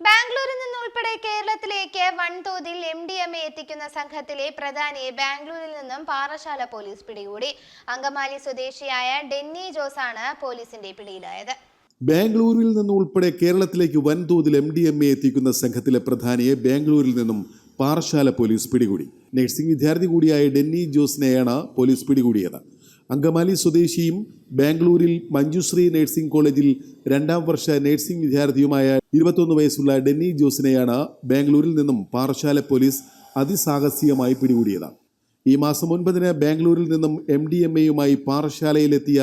ബാംഗ്ലൂരിൽ നിന്നുൾപ്പെടെ കേരളത്തിലേക്ക് വൻതോതിൽ എം ഡി എം എ എത്തിക്കുന്ന സംഘത്തിലെ പ്രധാനിയെ ബാംഗ്ലൂരിൽ നിന്നും പാറശാല പോലീസ് പിടികൂടി. അങ്കമാലി സ്വദേശിയായ ഡെന്നി ജോസ് ആണ് പോലീസിന്റെ പിടിയിലായത്. ബാംഗ്ലൂരിൽ നിന്നുൾപ്പെടെ കേരളത്തിലേക്ക് വൻതോതിൽ എം ഡി എം എ എത്തിക്കുന്ന സംഘത്തിലെ പ്രധാനിയെ ബാംഗ്ലൂരിൽ നിന്നും പാറശാല പോലീസ് പിടികൂടി. നഴ്സിംഗ് വിദ്യാർത്ഥി കൂടിയായ ഡെന്നി ജോസിനെയാണ് പോലീസ് പിടികൂടിയത്. അങ്കമാലി സ്വദേശിയും ബാംഗ്ലൂരിൽ മഞ്ജുശ്രീ നഴ്സിംഗ് കോളേജിൽ രണ്ടാം വർഷ നഴ്സിംഗ് വിദ്യാർത്ഥിയുമായ ഇരുപത്തൊന്ന് വയസ്സുള്ള ഡെന്നി ജോസിനെയാണ് ബാംഗ്ലൂരിൽ നിന്നും പാറശാല പോലീസ് അതിസാഹസികമായി പിടികൂടിയത്. ഈ മാസം ഒൻപതിന് ബാംഗ്ലൂരിൽ നിന്നും എം ഡി എം എയുമായി പാറശാലയിലെത്തിയ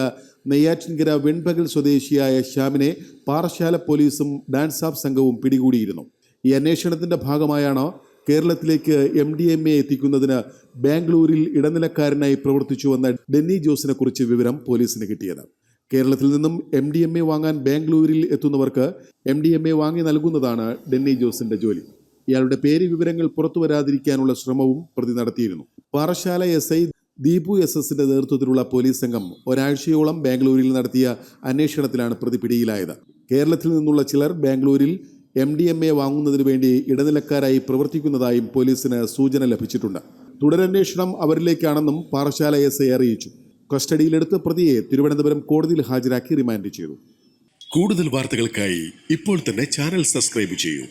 നെയ്യാറ്റിൻകര വെൺപകൽ സ്വദേശിയായ ശ്യാമിനെ പാറശാല പോലീസും ഡാൻസ് ഓഫ് സംഘവും പിടികൂടിയിരുന്നു. ഈ അന്വേഷണത്തിന്റെ ഭാഗമായാണ് കേരളത്തിലേക്ക് എം ഡി എം എ എത്തിക്കുന്നതിന് ബാംഗ്ലൂരിൽ ഇടനിലക്കാരനായി പ്രവർത്തിച്ചു വന്ന ഡെന്നി ജോസിനെ കുറിച്ച് വിവരം പോലീസിന് കിട്ടിയത്. കേരളത്തിൽ നിന്നും എം ഡി എം എ വാങ്ങാൻ ബാംഗ്ലൂരിൽ എത്തുന്നവർക്ക് എം ഡി എം എ വാങ്ങി നൽകുന്നതാണ് ഡെന്നി ജോസിന്റെ ജോലി. ഇയാളുടെ പേര് വിവരങ്ങൾ പുറത്തു വരാതിരിക്കാനുള്ള ശ്രമവും പ്രതി നടത്തിയിരുന്നു. Parassala S I Deepu S എസിന്റെ നേതൃത്വത്തിലുള്ള പോലീസ് സംഘം ഒരാഴ്ചയോളം ബാംഗ്ലൂരിൽ നടത്തിയ അന്വേഷണത്തിലാണ് പ്രതി പിടിയിലായത്. കേരളത്തിൽ നിന്നുള്ള ചിലർ ബാംഗ്ലൂരിൽ എം ഡി എം എ വാങ്ങുന്നതിന് വേണ്ടി ഇടനിലക്കാരായി പ്രവർത്തിക്കുന്നതായും പോലീസിന് സൂചന ലഭിച്ചിട്ടുണ്ട്. തുടരന്വേഷണം അവരിലേക്കാണെന്നും പാറശാല എസ് ഐ അറിയിച്ചു. കസ്റ്റഡിയിലെടുത്ത് പ്രതിയെ തിരുവനന്തപുരം കോടതിയിൽ ഹാജരാക്കി റിമാൻഡ് ചെയ്തു. കൂടുതൽ വാർത്തകൾക്കായി ഇപ്പോൾ തന്നെ ചാനൽ സബ്സ്ക്രൈബ് ചെയ്യൂ.